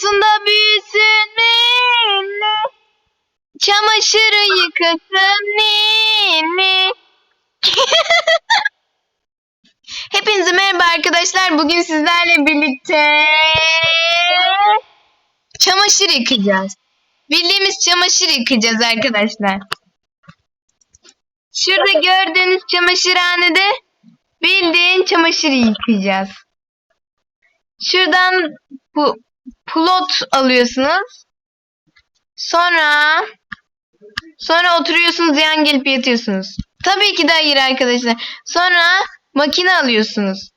olsun da büyüsün ninni. Çamaşırı yıkasın ninni. Hepinize merhaba arkadaşlar. Bugün sizlerle birlikte çamaşır yıkayacağız. Bildiğimiz çamaşır yıkayacağız arkadaşlar. Şurada gördüğünüz çamaşırhanede bildiğin çamaşır yıkayacağız. Şuradan bu plot alıyorsunuz. Sonra sonra oturuyorsunuz yan gelip yatıyorsunuz. Tabii ki de hayır arkadaşlar. Sonra makine alıyorsunuz.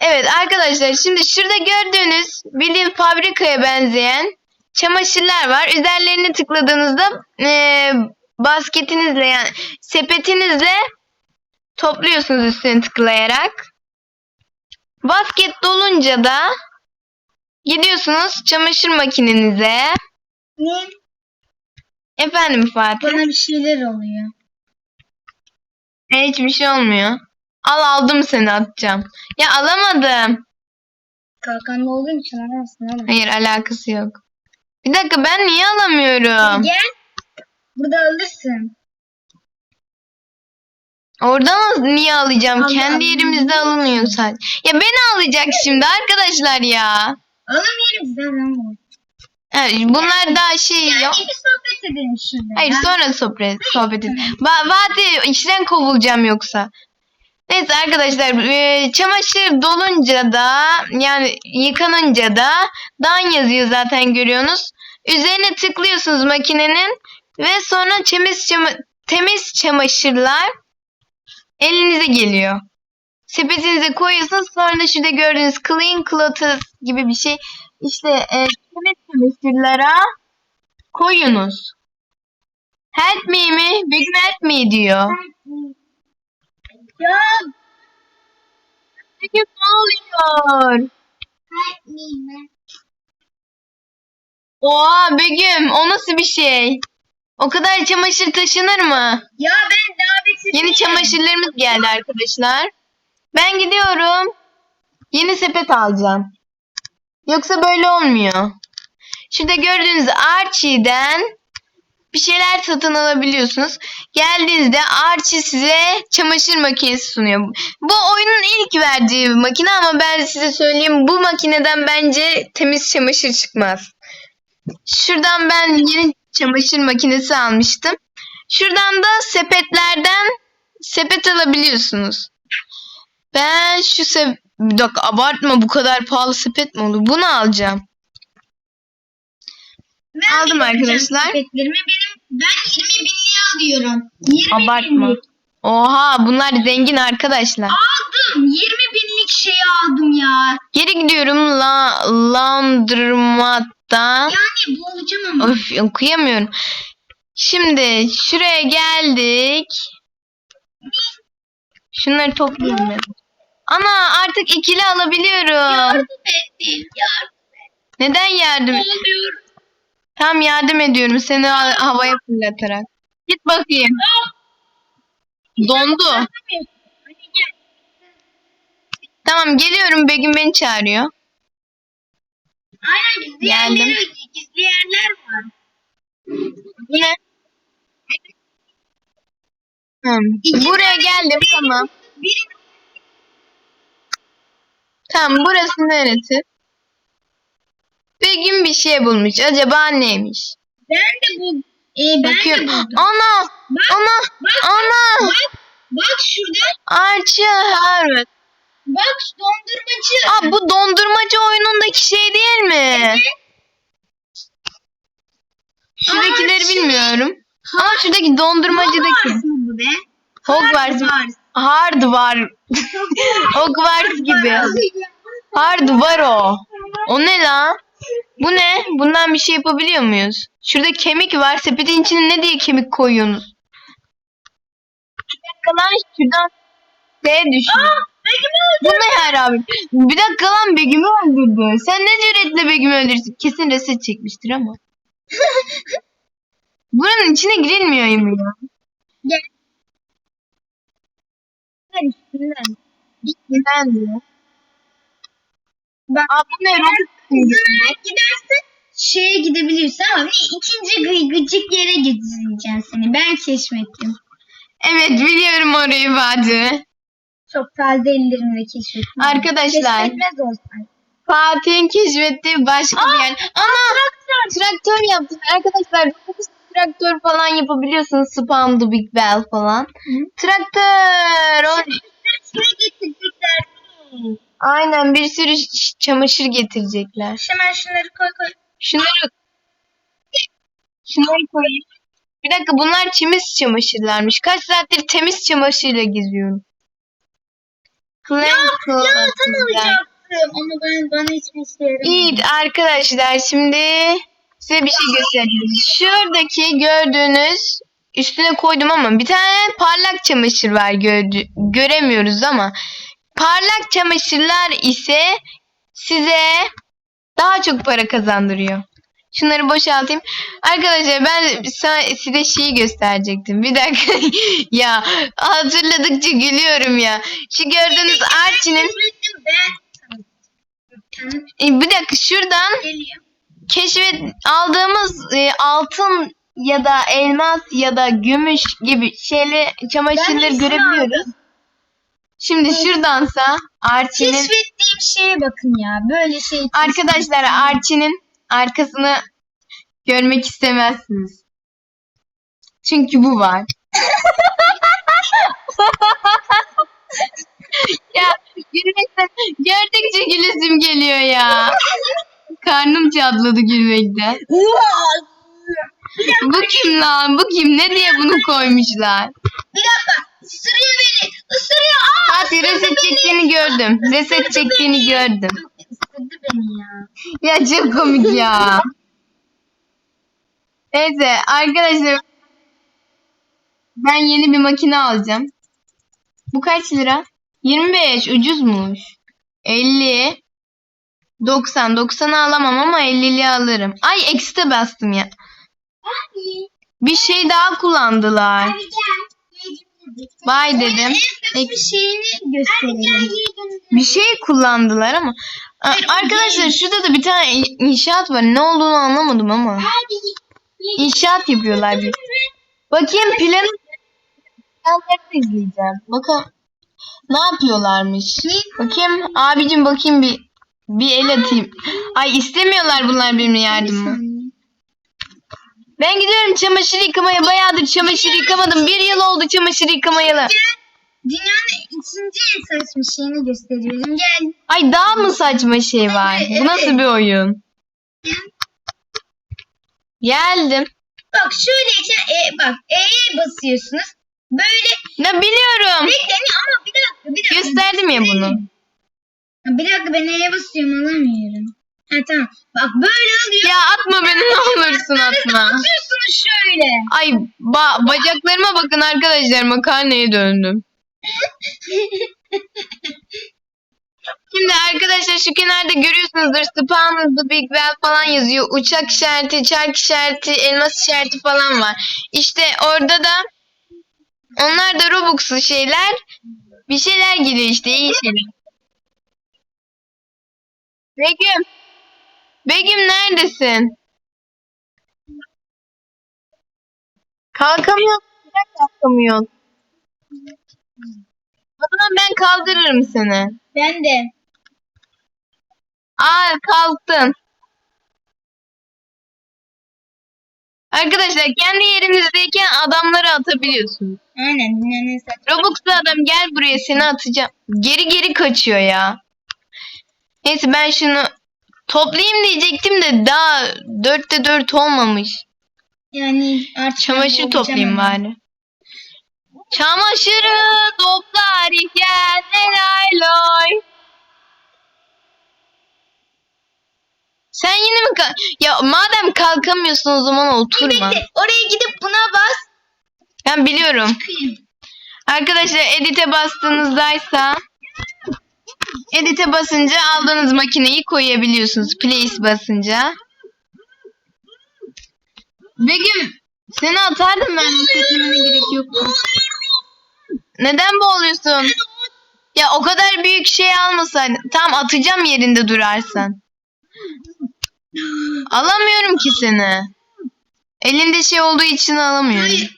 Evet arkadaşlar şimdi şurada gördüğünüz bildiğin fabrikaya benzeyen çamaşırlar var. Üzerlerini tıkladığınızda eee, basketinizle yani sepetinizle topluyorsunuz üstüne tıklayarak. Basket dolunca da gidiyorsunuz çamaşır makinenize. Ne? Efendim Fatih. Bana bir şeyler oluyor. E, hiçbir şey olmuyor. Al aldım seni atacağım. Ya alamadım. Kalkanlı olduğum için alamazsın oğlum. Hayır alakası yok. Bir dakika ben niye alamıyorum? Gel. Burada alırsın. Oradan niye alacağım? Allah Kendi Allah. yerimizde alınıyor sadece. Ya beni alacak şimdi arkadaşlar ya. Alamıyorum zaten bu. Evet, bunlar daha şey Ya yok. bir sohbet edelim şurada. Hayır ya. sonra sohbet, sohbet edin. Va Fatih işten kovulacağım yoksa. Neyse arkadaşlar e, çamaşır dolunca da yani yıkanınca da dan yazıyor zaten görüyorsunuz. Üzerine tıklıyorsunuz makinenin ve sonra temiz, çama- temiz çamaşırlar elinize geliyor. Sepetinize koyuyorsunuz sonra da şurada gördüğünüz clean clothes gibi bir şey işte e, temiz çamaşırlara koyunuz. Help me mi? Begüm help me diyor. Ya. Begüm ne oluyor? Help me man. Oha Begüm o nasıl bir şey? O kadar çamaşır taşınır mı? Ya ben davetsiz Yeni çamaşırlarımız geldi arkadaşlar. Ben gidiyorum. Yeni sepet alacağım. Yoksa böyle olmuyor. Şurada gördüğünüz Archie'den bir şeyler satın alabiliyorsunuz. Geldiğinizde Archie size çamaşır makinesi sunuyor. Bu oyunun ilk verdiği bir makine ama ben size söyleyeyim bu makineden bence temiz çamaşır çıkmaz. Şuradan ben yeni çamaşır makinesi almıştım. Şuradan da sepetlerden sepet alabiliyorsunuz. Ben şu sep... Bir dakika abartma bu kadar pahalı sepet mi olur? Bunu alacağım. Ben Aldım arkadaşlar. sepetlerimi. Benim, ben 20 binliği alıyorum. 20 Abartma. binlik. Oha bunlar zengin arkadaşlar. Aldım. 20 binlik şey aldım ya. Geri gidiyorum la landırmadan. Yani boğulacağım ama. Öf okuyamıyorum. Şimdi şuraya geldik. Şunları toplayayım ben. Ana artık ikili alabiliyorum. Yardım ettin. Yardım Neden yardım? oluyor. Tam yardım ediyorum seni ha- havaya fırlatarak. Git bakayım. Dondu. Hadi gel. Tamam geliyorum Begüm beni çağırıyor. Aynen gizli Geldim. yerler, gizli yerler var. Ne? Hmm. Buraya geldim tamam. Bir Tamam burası neresi? Begüm bir şey bulmuş. Acaba neymiş? ben de bu e, ben Bakıyorum. de buldum. Ana! Bak, Ana! bak, Ana! bak, bak şurada. Archie Harvard. Bak dondurmacı. Aa bu dondurmacı oyunundaki şey değil mi? Şuradakileri Archie. bilmiyorum. Ama şuradaki dondurmacıdaki. Hogwarts bu be? Hogwarts. Hard var. Hogwarts gibi. Hard var o. O ne la? Bu ne? Bundan bir şey yapabiliyor muyuz? Şurada kemik var. Sepetin içine ne diye kemik koyuyorsunuz? Bir dakika lan şuradan şeye düşüyor. Bu ne her abi? Bir dakika lan Begüm'ü öldürdü. Sen ne cüretle Begüm'ü öldürsün? Kesin reset çekmiştir ama. Buranın içine girilmiyor mu ya? Gel. Gel üstünden. Neden diyor? Aa bu ne? Robux Kazanarak gidersen şeye gidebilirsin ama ikinci gı- gıcık yere gideceğim seni. Ben keşfettim. Evet biliyorum orayı Fatih. Çok taze ellerimle keşfettim. Arkadaşlar. Keşfetmez olsaydı. Fatih'in keşfettiği başka bir yer. Ana traktör yaptım. Arkadaşlar traktör falan yapabiliyorsunuz. Spam the Big Bell falan. Traktör. O- Şuraya getirecekler. Aynen bir sürü ş- çamaşır getirecekler. Hemen şunları koy koy. Şunları şunları koyayım. Bir dakika bunlar temiz çamaşırlarmış. Kaç saattir temiz çamaşırla geziyorum. Clean Ya clothes tam alacaktım ama ben bana hiçbir işe yaramadı. İyi arkadaşlar şimdi size bir şey göstereyim. Şuradaki gördüğünüz üstüne koydum ama bir tane parlak çamaşır var gördü, göremiyoruz ama parlak çamaşırlar ise size daha çok para kazandırıyor. Şunları boşaltayım. Arkadaşlar ben size şeyi gösterecektim. Bir dakika. ya hatırladıkça gülüyorum ya. Şu gördüğünüz Archie'nin. E, bir dakika şuradan keşfet aldığımız e, altın ya da elmas ya da gümüş gibi şeyle çamaşırları görebiliyoruz. Şimdi şuradansa Archie'nin Keşfettiğim şeye bakın ya. Böyle şey. arkadaşlar Archie'nin arkasını görmek istemezsiniz. Çünkü bu var. ya gülmekten gördükçe gülesim geliyor ya. Karnım çatladı gülmekten. Bu kim lan? Bu kim? Ne diye bunu koymuşlar? Bir dakika. Isırıyor beni. Isırıyor. Fatih reset çektiğini gördüm. Reset çektiğini gördüm. Isırdı beni ya. Ya çok komik ya. Neyse arkadaşlar ben yeni bir makine alacağım. Bu kaç lira? 25 ucuzmuş. 50 90 90'ı alamam ama 50'li alırım. Ay eksite bastım ya. Abi. Bir şey daha kullandılar. Abi gel. Bay dedim. En bir şeyini gösterelim. Bir şey kullandılar ama. A- Arkadaşlar şurada da bir tane in- inşaat var. Ne olduğunu anlamadım ama. İnşaat yapıyorlar bir. Bakayım planı planlarını izleyeceğim. Bakın ne yapıyorlarmış. Bakayım abicim bakayım bir bir el atayım. Ay istemiyorlar bunlar benimle yardımımı. Ben gidiyorum çamaşır yıkamaya. Bayağıdır çamaşır yıkamadım. Bir yıl oldu çamaşır yıkamayalı. Dünyanın ikinci en saçma şeyini gösteriyorum. Gel. Ay daha mı saçma şey var? Bu nasıl bir oyun? Geldim. Bak şöyleyken e, bak E'ye basıyorsunuz. Böyle Ne biliyorum. bekle ama bir dakika bir dakika. Gösterdim ya bunu. Bir dakika ben E'ye basıyorum alamıyorum. Ha tamam. Bak böyle alıyor. Ya atma beni ne olursun atma. Atıyorsunuz şöyle. Ay ba bacaklarıma bakın arkadaşlar makarnaya döndüm. Şimdi arkadaşlar şu kenarda görüyorsunuzdur Spawn the Big Well falan yazıyor. Uçak işareti, çark işareti, elmas işareti falan var. İşte orada da onlar da Robux'lu şeyler. Bir şeyler geliyor işte iyi şeyler. Begüm. Begüm neredesin? Kalkamıyor. Neden kalkamıyorsun? O zaman ben kaldırırım seni. Ben de. Aa kalktın. Arkadaşlar kendi yerinizdeyken adamları atabiliyorsunuz. Aynen saçma. Robux'lu adam gel buraya seni atacağım. Geri geri kaçıyor ya. Neyse ben şunu toplayayım diyecektim de daha dörtte dört olmamış. Yani artık Çamaşır toplayayım bari. Çamaşırı toplar iken lay Sen yine mi kal- Ya madem kalkamıyorsun o zaman ama. oturma. Bekle, Oraya gidip buna bas. Ben biliyorum. Arkadaşlar edite bastığınızdaysa edite basınca aldığınız makineyi koyabiliyorsunuz. Place basınca. Begüm seni atardım ben setlemene gerek yoktu. Neden boğuluyorsun? Ya o kadar büyük şey almasaydın. Tamam atacağım yerinde durarsan. Alamıyorum ki seni. Elinde şey olduğu için alamıyorum.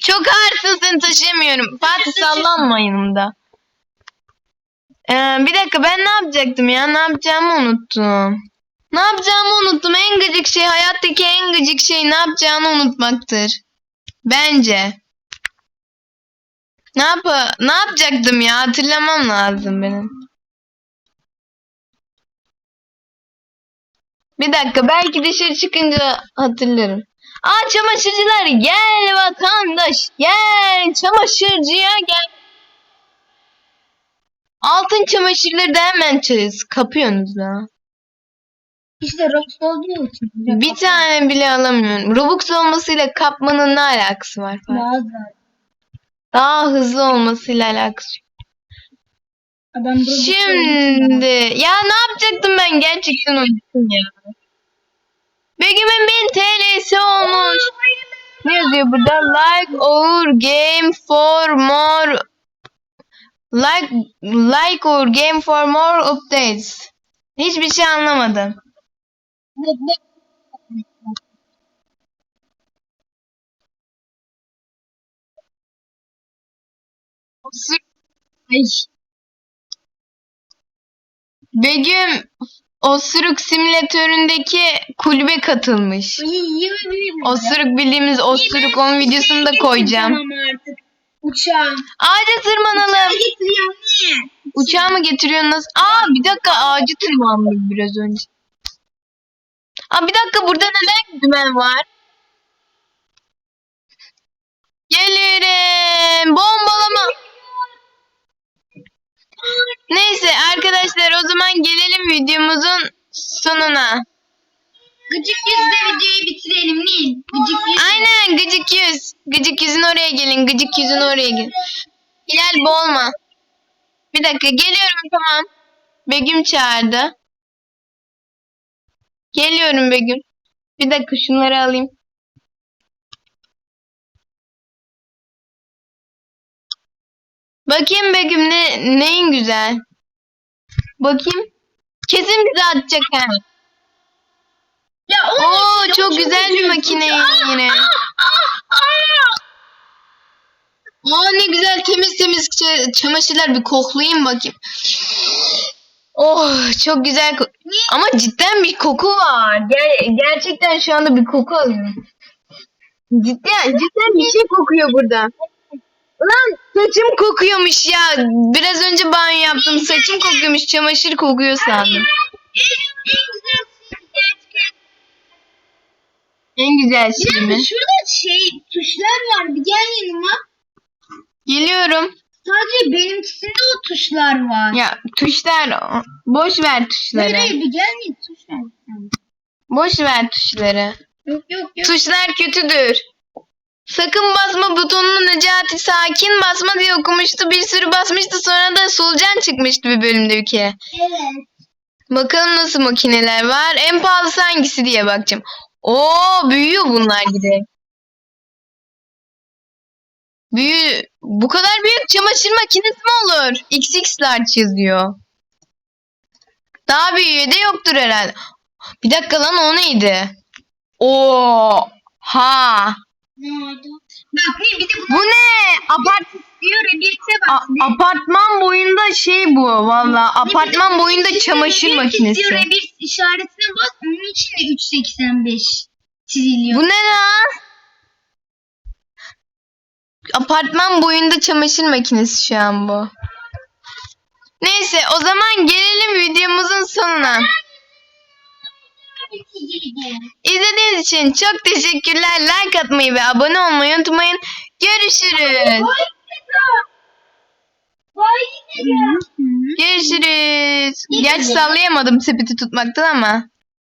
Çok ağırsın seni taşıyamıyorum. Fatih sallanma yanımda. Ee, bir dakika ben ne yapacaktım ya? Ne yapacağımı unuttum. Ne yapacağımı unuttum. En gıcık şey hayattaki en gıcık şey ne yapacağını unutmaktır. Bence. Ne yap ne yapacaktım ya? Hatırlamam lazım benim. Bir dakika belki dışarı çıkınca hatırlarım. Aa çamaşırcılar gel vatandaş gel çamaşırcıya gel. Altın çamaşırları da hemen çız. Kapıyorsunuz da. İşte Robux olduğu için. Bir tane bile alamıyorum. Robux olmasıyla kapmanın ne alakası var? Daha hızlı olmasıyla alakası yok. Adam Robux Şimdi ya ne yapacaktım ben gerçekten unuttum ya. Begüm'ün 1000 TL'si olmuş. Ne yazıyor burada? Like our game for more like like our game for more updates. Hiçbir şey anlamadım. Begüm Osuruk simülatöründeki kulübe katılmış. Osuruk bildiğimiz osuruk onun videosunu da koyacağım. Uçağım. Ağaca tırmanalım. Niye? Uçağı mı getiriyorsun nasıl? Aa bir dakika ağacı tırmandım biraz önce. Aa bir dakika burada neden dümen var? Gelirim. Bombalama. Neyse arkadaşlar o zaman gelelim videomuzun sonuna. Gıcık yüzle videoyu bitirelim Nil. Gıcık yüz. Aynen gıcık yüz. Gıcık yüzün oraya gelin. Gıcık yüzün oraya gelin. Hilal boğulma. Bir dakika geliyorum tamam. Begüm çağırdı. Geliyorum Begüm. Bir dakika şunları alayım. Bakayım Begüm ne, neyin güzel. Bakayım. Kesin bize atacak ha. Ya o Oo ne? çok güzel bir makine yine. Aa ne güzel temiz temiz ça- çamaşırlar bir koklayayım bakayım. Oh çok güzel ko- ama cidden bir koku var. Ger- gerçekten şu anda bir koku alıyorum. Cidden cidden bir şey kokuyor burada. Ulan saçım kokuyormuş ya. Biraz önce banyo yaptım. Saçım kokuyormuş. Çamaşır kokuyor sandım. En, en güzel. En güzel şey mi? şurada şey tuşlar var. Bir gel yanıma. Geliyorum. Sadece benimkisinde o tuşlar var. Ya tuşlar boş ver tuşları. hayır bir gel Nil tuş ver. sen. Boş ver tuşları. Yok yok yok. Tuşlar kötüdür. Sakın basma butonunu Necati sakin basma diye okumuştu. Bir sürü basmıştı sonra da solucan çıkmıştı bir bölümde bir kere. Evet. Bakalım nasıl makineler var. En pahalısı hangisi diye bakacağım. Oo büyüyor bunlar gide. Büyü bu kadar büyük çamaşır makinesi mi olur? XX large yazıyor. Daha büyüğü de yoktur herhalde. Bir dakika lan o neydi? Oo ha. Ne oldu? Bak bir de bu Bu ne? Apart diyor rebirte bak. A- apartman boyunda şey bu valla. Apartman boyunda çamaşır makinesi. Diyor rebirte işaretine bas. Onun için de 3.85 trilyon. Bu ne lan? Apartman boyunda çamaşır makinesi şu an bu. Neyse o zaman gelelim videomuzun sonuna. İzlediğiniz için çok teşekkürler. Like atmayı ve abone olmayı unutmayın. Görüşürüz. Görüşürüz. Gerçi sallayamadım sepeti tutmaktan ama.